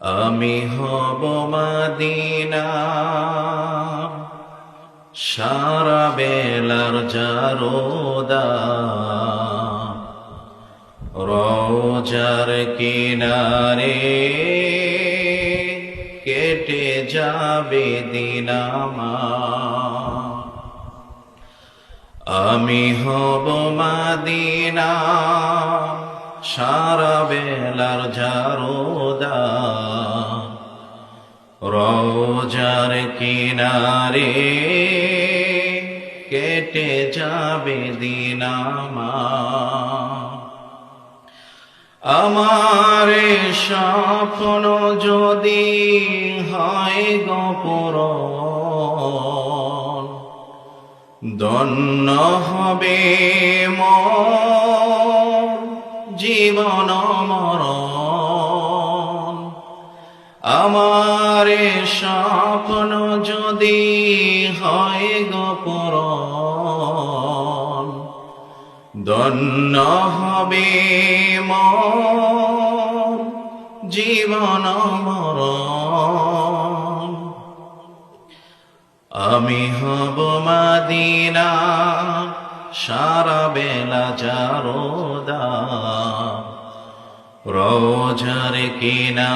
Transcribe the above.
আমি হব মাদিনা। সারা বেলার জারোদা। রোজার কিনারে কেটে যাবে দিনামা আমি হব মাদিনা। সারা বেলার জারোদা। রোজার কিনারে কেটে যাবে দিনামা আমার। স্বপ্ন যদি হয় গপুর দন্ন হবে মোর জীবন মরণ। আমার স্বপ্ন যদি হয় গপুর দন্ন হবে মোর জীবন মরণ। আমি হব মাদিনা সারা বেলা যারোদা রোজার কিনা